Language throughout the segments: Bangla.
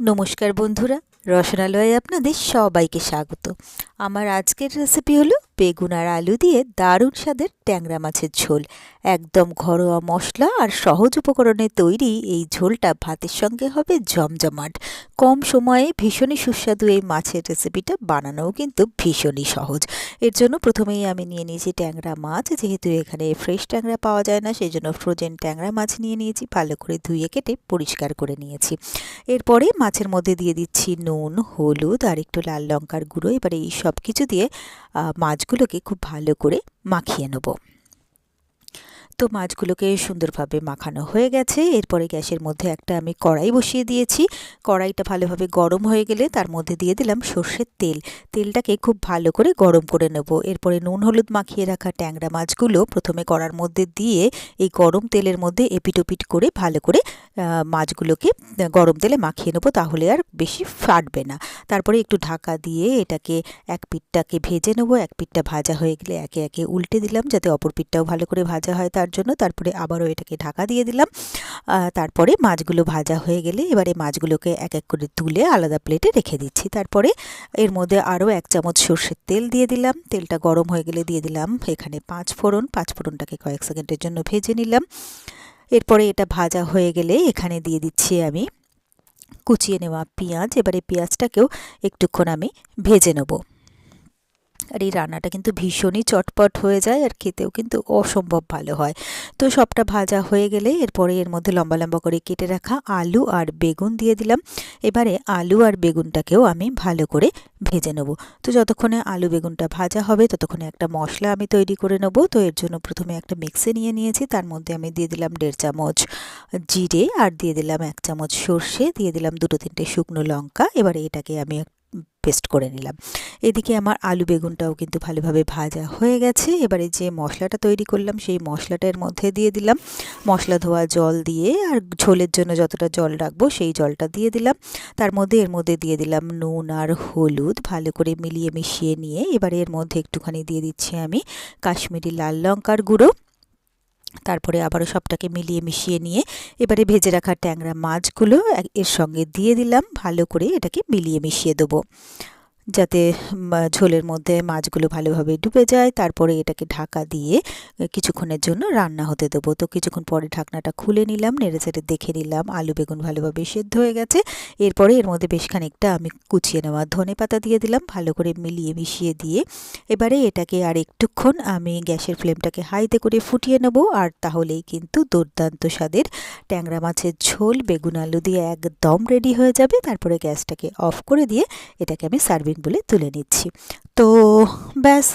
নমস্কার বন্ধুরা, রসনালয়ে আপনাদের সবাইকে স্বাগত। আমার আজকের রেসিপি হলো বেগুন আর আলু দিয়ে দারুণ স্বাদের ট্যাংরা মাছের ঝোল। একদম ঘরোয়া মশলা আর সহজ উপকরণে তৈরি এই ঝোলটা ভাতের সঙ্গে হবে জমজমাট। কম সময়ে ভীষণই সুস্বাদু এই মাছের রেসিপিটা বানানোও কিন্তু ভীষণই সহজ। এর জন্য প্রথমেই আমি নিয়ে নিয়েছি ট্যাংরা মাছ। যেহেতু এখানে ফ্রেশ ট্যাংরা পাওয়া যায় না সেই জন্য ফ্রোজেন ট্যাংরা মাছ নিয়ে নিয়েছি, ভালো করে ধুয়ে কেটে পরিষ্কার করে নিয়েছি। এরপরে মাছের মধ্যে দিয়ে দিচ্ছি নুন, হলুদ আর একটু লাল লঙ্কার গুঁড়ো। এবারে এই সব কিছু দিয়ে মাছগুলোকে খুব ভালো করে মাখিয়ে নেব। তো মাছগুলোকে সুন্দরভাবে মাখানো হয়ে গেছে। এরপরে গ্যাসের মধ্যে একটা আমি কড়াই বসিয়ে দিয়েছি। কড়াইটা ভালোভাবে গরম হয়ে গেলে তার মধ্যে দিয়ে দিলাম সর্ষের তেল। তেলটাকে খুব ভালো করে গরম করে নেব। এরপরে নুন, হলুদ মাখিয়ে রাখা ট্যাংরা মাছগুলো প্রথমে কড়ার মধ্যে দিয়ে এই গরম তেলের মধ্যে এপিটোপিট করে ভালো করে মাছগুলোকে গরম তেলে মাখিয়ে নেব তাহলে আর বেশি ফাটবে না। তারপরে একটু ঢাকা দিয়ে এটাকে এক পিঠটাকে ভেজে নেব। এক পিঠটা ভাজা হয়ে গেলে একে একে উল্টে দিলাম যাতে অপর পিঠটাও ভালো করে ভাজা হয় তার জন্য তারপরে আবারও এটাকে ঢাকা দিয়ে দিলাম। তারপরে মাছগুলো ভাজা হয়ে গেলে এবারে মাছগুলোকে এক এক করে তুলে আলাদা প্লেটে রেখে দিচ্ছি। তারপরে এর মধ্যে আরও এক চামচ সর্ষের তেল দিয়ে দিলাম। তেলটা গরম হয়ে গেলে দিয়ে দিলাম এখানে পাঁচ ফোড়ন। পাঁচ ফোড়নটাকে কয়েক সেকেন্ডের জন্য ভেজে নিলাম। এরপরে এটা ভাজা হয়ে গেলে এখানে দিয়ে দিচ্ছি আমি কুচিয়ে নেওয়া পেঁয়াজ। এবারে পেঁয়াজটাকেও একটুক্ষণ আমি ভেজে নেব। আর এই রান্নাটা কিন্তু ভীষণই চটপট হয়ে যায় আর খেতেও কিন্তু অসম্ভব ভালো হয়। তো সবটা ভাজা হয়ে গেলে এরপরে এর মধ্যে লম্বা লম্বা করে কেটে রাখা আলু আর বেগুন দিয়ে দিলাম। এবারে আলু আর বেগুনটাকেও আমি ভালো করে ভেজে নেব। তো যতক্ষণে আলু বেগুনটা ভাজা হবে ততক্ষণে একটা মশলা আমি তৈরি করে নেব। তো এর জন্য প্রথমে একটা মিক্সে নিয়ে নিয়েছি। তার মধ্যে আমি দিয়ে দিলাম দেড় চামচ জিরে আর দিয়ে দিলাম এক চামচ সর্ষে। দিয়ে দিলাম দুটো তিনটে শুকনো লঙ্কা। এবারে এটাকে আমি পেস্ট করে নিলাম। এদিকে আমার আলু বেগুনটাও কিন্তু ভালোভাবে ভাজা হয়ে গেছে। এবারে যে মশলাটা তৈরি করলাম, সেই মশলাটার মধ্যে দিয়ে দিলাম। মশলা ধোয়া জল দিয়ে আর ঝোলের জন্য যতটা জল রাখব সেই জলটা দিয়ে দিলাম। তার মধ্যে এর মধ্যে দিয়ে দিলাম নুন আর হলুদ ভালো করে মিলিয়ে মিশিয়ে নিয়ে, এবারে এর মধ্যে একটুখানি দিয়ে দিচ্ছি আমি কাশ্মীরি লাল লঙ্কার গুঁড়ো। তারপরে আবারও সবটাকে মিলিয়ে মিশিয়ে নিয়ে এবারে ভেজে রাখা ট্যাংরা মাছগুলো এর সঙ্গে দিয়ে দিলাম, ভালো করে এটাকে মিলিয়ে মিশিয়ে দেবো। যাতে ঝোলের মধ্যে মাছগুলো ভালোভাবে ডুবে যায়। তারপরে এটাকে ঢাকা দিয়ে কিছুক্ষণের জন্য রান্না হতে দেবো। তো কিছুক্ষণ পরে ঢাকনাটা খুলে নিলাম, নেড়ে চেড়ে দেখে নিলাম, আলু বেগুন ভালোভাবে সেদ্ধ হয়ে গেছে। এরপরে এর মধ্যে বেশ খানিকটা আমি কুচিয়ে নেওয়া ধনে পাতা দিয়ে দিলাম, ভালো করে মিলিয়ে মিশিয়ে দিয়ে। এবারে এটাকে আর একটুক্ষণ আমি গ্যাসের ফ্লেমটাকে হাইতে করে ফুটিয়ে নেব, আর তাহলেই কিন্তু দুর্দান্ত স্বাদের ট্যাংরা মাছের ঝোল, বেগুন আলু দিয়ে একদম রেডি হয়ে যাবে। তারপরে গ্যাসটাকে অফ করে দিয়ে এটাকে আমি সার্ভিং বলে তুলে নিচ্ছি। তো ব্যাস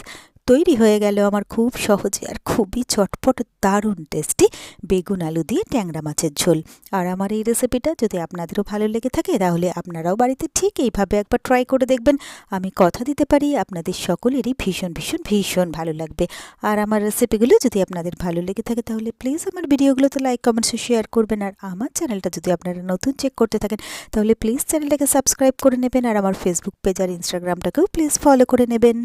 তৈরি হয়ে গেল আমার খুব সহজে আর খুবই চটপট, দারুণ টেস্টি বেগুন আলু দিয়ে ট্যাংরা মাছের ঝোল। আর আমার এই রেসিপিটা যদি আপনাদেরও ভালো লেগে থাকে, তাহলে আপনারাও বাড়িতে ঠিক এইভাবে একবার ট্রাই করে দেখবেন। আমি কথা দিতে পারি, আপনাদের সকলেরই ভীষণ ভীষণ ভীষণ ভালো লাগবে। আর আমার রেসিপিগুলো যদি আপনাদের ভালো লেগে থাকে, তাহলে প্লিজ আমার ভিডিওগুলোতে লাইক কমেন্টসে শেয়ার করবেন। আর আমার চ্যানেলটা যদি আপনারা নতুন চেক করতে থাকেন, তাহলে প্লিজ চ্যানেলটাকে সাবস্ক্রাইব করে নেবেন। আর আমার ফেসবুক পেজ আর ইনস্টাগ্রামটাকেও প্লিজ ফলো করে নেবেন।